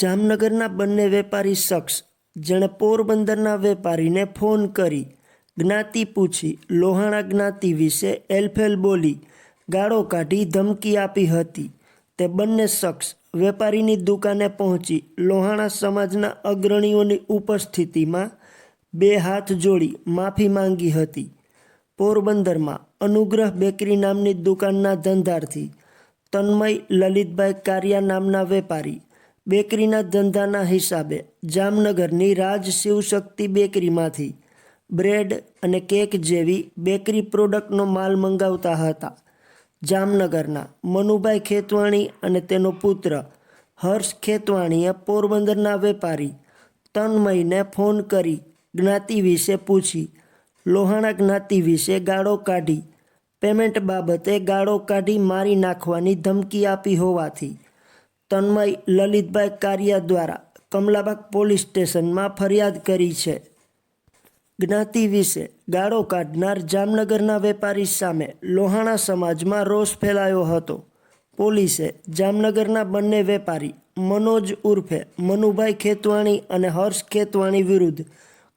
જામનગરના બંને વેપારી શખ્સ જેણે પોરબંદરના વેપારીને ફોન કરી, જ્ઞાતિ પૂછી, લોહાણા જ્ઞાતિ વિશે એલફેલ બોલી, ગાળો કાઢી ધમકી આપી હતી. તે બંને શખ્સ વેપારીની દુકાને પહોંચી લોહાણા સમાજના અગ્રણીઓની ઉપસ્થિતિમાં બે હાથ જોડી માફી માંગી હતી. પોરબંદરમાં અનુગ્રહ બેકરી નામની દુકાનના ધંધારથી તન્મય લલિતભાઈ કારિયા નામના વેપારી બેકરીના ધંધાના હિસાબે જામનગરની રાજ શિવશક્તિ બેકરીમાંથી બ્રેડ અને કેક જેવી બેકરી પ્રોડક્ટનો માલ મંગાવતા હતા. જામનગરના મનુભાઈ ખેતવાણી અને તેનો પુત્ર હર્ષ ખેતવાણીએ પોરબંદરના વેપારી તન્મયને ફોન કરી જ્ઞાતિ વિશે પૂછી. લોહાણા જ્ઞાતિ વિશે ગાળો કાઢી. પેમેન્ટ બાબતે ગાળો કાઢી મારી નાખવાની ધમકી આપી હોવાથી તન્મય લલિતભાઈ કારિયા દ્વારા કમલાબાગ પોલીસ સ્ટેશનમાં ફરિયાદ કરી છે. જ્ઞાતિ વિશે ગાળો કાઢનાર જામનગરના વેપારી સામે લોહાણા સમાજમાં રોષ ફેલાયો હતો. પોલીસે જામનગરના બંને વેપારી મનોજ ઉર્ફે મનુભાઈ ખેતવાણી અને હર્ષ ખેતવાણી વિરુદ્ધ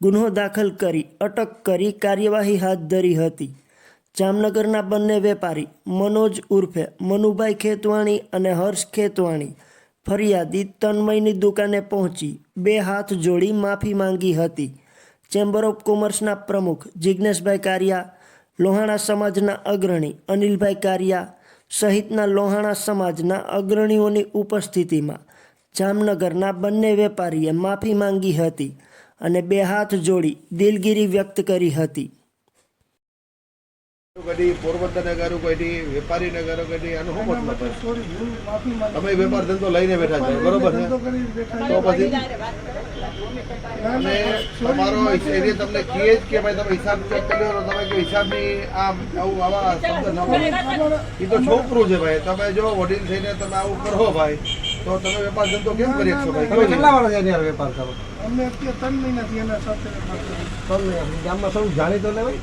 ગુનો દાખલ કરી અટક કરી કાર્યવાહી હાથ ધરી હતી. જામનગરના બંને વેપારી મનોજ ઉર્ફે મનુભાઈ ખેતવાણી અને હર્ષ ખેતવાણી ફરિયાદી તન્મયની દુકાને પહોંચી, બે હાથ જોડી માફી માંગી હતી. ચેમ્બર ઓફ કોમર્સના પ્રમુખ જિજ્ઞેશભાઈ કારિયા, લોહાણા સમાજના અગ્રણી અનિલભાઈ કારિયા સહિતના લોહાણા સમાજના અગ્રણીઓની ઉપસ્થિતિમાં જામનગરના બંને વેપારીએ માફી માંગી હતી અને બે હાથ જોડી દિલગીરી વ્યક્ત કરી હતી. પોરબંદર વેપારી ને કર્યું આનો શું મતલબ છે? સોરી ભૂલ માફી માંગુ તમે વેપાર ધંધો લઈને બેઠા છો બરોબર છે? ધંધો કરી બેઠા તો પછી? અને તમારો એને તમને કહે જ કે ભાઈ તમે હિસાબ ચેક કર્યો તો તમે કે હિસાબની આમ આવું આવા શબ્દ ન બોલો. એ તો છોકરું છે ભાઈ તમે જો વડીલ થઈને તમે આવું કરો ભાઈ તો તમે વેપાર ધંધો કેમ કરી શકશો ભાઈ? તમે કેટલા વર્ષ એની વેપાર કરો? અમે અત્યારે ત્રણ મહિનાથી એના સાથે ત્રણ મહિના તમને ગામમાં સૌ જાણીતો ને ભાઈ?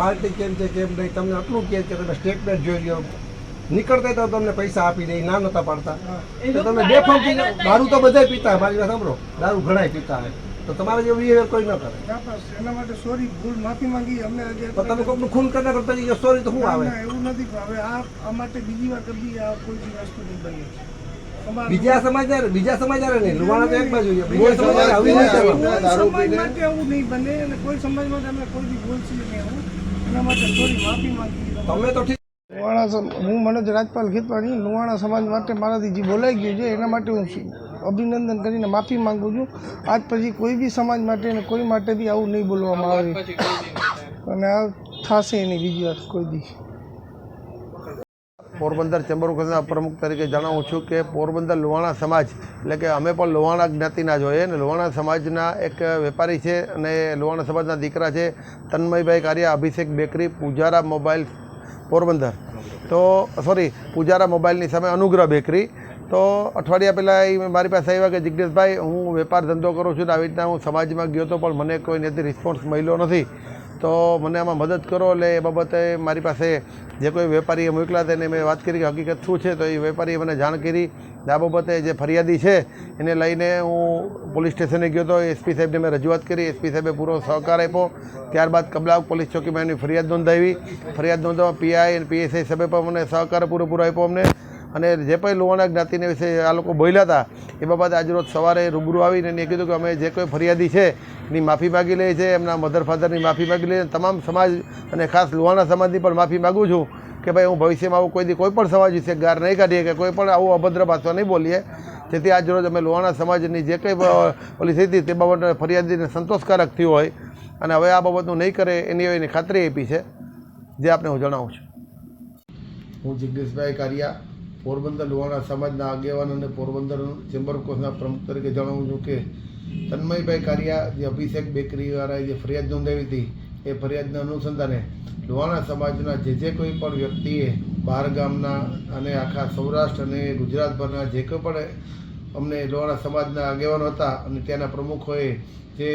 પાર્ટી કેમ છે કેમ નહીં? તમને આટલું કહે છે તમે સ્ટેટમેન્ટ જોઈ લો. નીકળતા તો તમને પૈસા આપી દે ના નતા પાડતા. તો તમે બે થઈ દારૂ તો બધાય પીતા મારી વાત સાંભળો. દારૂ ઘણાય પીતા હોય. તો તમારે જેવું બિહેવિયર કોઈ ન કરે. એના માટે સોરી ભૂલ માફી માંગી અમને તો તમે કોઈનું ખૂન કરતા કરતા સોરી તો શું આવે? એવું નથી હવે આ માટે બીજી વાર કરી આ કોઈ વસ્તુ નહીં બની. બીજા સમાચાર બીજા સમાચાર નહીં. લુવાણા તો એક બાજુ કોઈ બીજા સમાચાર સમાજ આવું બીજા નહીં સમાજ. કરવાનું. કોઈ દારૂ સમાજ પીને- માટે નહીં બને અને કોઈ સમાજ માટે અમે કોઈ બી બોલશું નહીં એના માટે થોડી માફી માંગી તમે તો ઠીક લુવાણા હું મનોજ રાજપાલ ખેતવાણી લુવાણા સમાજ માટે મારાથી જે બોલાઈ ગયું છે એના માટે હું અભિનંદન કરીને માફી માંગુ છું. આજ પછી કોઈ બી સમાજ માટે અને કોઈ માટે બી આવું નહીં બોલવામાં આવે. અને આ થશે નહીં બીજી વાત કોઈ બી. પોરબંદર ચેમ્બર ઓફ પ્રમુખ તરીકે જણાવું છું કે પોરબંદર લોહાણા સમાજ, એટલે કે અમે પણ લોહાણા જ્ઞાતિના જોઈએ અને લોહાણા સમાજના એક વેપારી છે અને લોહાણા સમાજના દીકરા છે તન્મયભાઈ કારિયા, અભિષેક બેકરી, પૂજારા મોબાઈલ પોરબંદર. તો સોરી પૂજારા મોબાઈલની સામે અનુગ્રહ બેકરી. તો, અઠવાડિયા પહેલાં એ મારી પાસે આવ્યા કે જિજ્ઞેશભાઈ હું વેપાર ધંધો કરું છું ને આવી રીતના હું સમાજમાં ગયો તો પણ મને કોઈ નથી રિસ્પોન્સ મળ્યો નથી. તો મને આમાં મદદ કરો, એટલે એ બાબતે મારી પાસે જે કોઈ વેપારીએ મોકલા તેને મેં વાત કરી કે હકીકત શું છે, તો એ વેપારીએ મને જાણ કરી આ બાબતે જે ફરિયાદી છે, એને લઈને હું પોલીસ સ્ટેશને ગયો હતો એસપી સાહેબને મેં રજૂઆત કરી, એસપી સાહેબે પૂરો સહકાર આપ્યો. ત્યારબાદ કબલાવ પોલીસ ચોકીમાં એની ફરિયાદ નોંધાવી. ફરિયાદ નોંધવા પીઆઈ અને પીએસઆઈ સાહેબે પણ મને સહકાર પૂરેપૂરો આપ્યો અમને. અને જે પણ લોહાણા જ્ઞાતિને વિશે આ લોકો બોલ્યા હતા, એ બાબતે આજરોજ સવારે રૂબરૂ આવીને એને કીધું કે અમે જે કોઈ ફરિયાદી છે, એની માફી માગી લે છે એમના મધર ફાધરની માફી માગી લઈએ તમામ સમાજ અને ખાસ લોહાણા સમાજની પણ માફી માગું છું કે ભાઈ હું ભવિષ્યમાં આવું કોઈ કોઈ પણ સમાજ વિશે ગાર નહીં કાઢીએ કે કોઈ પણ આવું અભદ્ર ભાષા નહીં બોલીએ. જેથી આજ રોજ અમે લોહાણા સમાજની જે કંઈ પોલીસ હતી તે બાબતે ફરિયાદીને સંતોષકારક થયું હોય અને હવે આ બાબતનું નહીં કરે એની એની ખાતરી આપી છે, જે આપને હું જણાવું છું. હું જિગ્નેશભાઈ કારિયા પોરબંદર લોહાણા સમાજના આગેવાન અને પોરબંદર ચેમ્બર ઓફ કોર્સના પ્રમુખ તરીકે જણાવું છું કે તન્મયભાઈ કારિયા જે અભિષેક બેકરીવાળાએ જે ફરિયાદ નોંધાવી હતી, એ ફરિયાદના અનુસંધાને લોહાણા સમાજના જે જે કોઈ પણ વ્યક્તિએ બહાર ગામના અને આખા સૌરાષ્ટ્ર અને ગુજરાતભરના જે કોઈ પણ અમને લોહાણા સમાજના આગેવાનો હતા અને ત્યાંના પ્રમુખોએ જે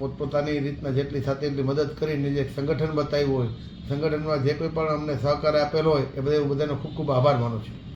પોતપોતાની રીતના જેટલી સાથે એટલી મદદ કરીને જે સંગઠન બતાવ્યું હોય, સંગઠનમાં જે કોઈ પણ અમને સહકાર આપેલો હોય, એ બધા બધાનો ખૂબ ખૂબ આભાર માનું છું.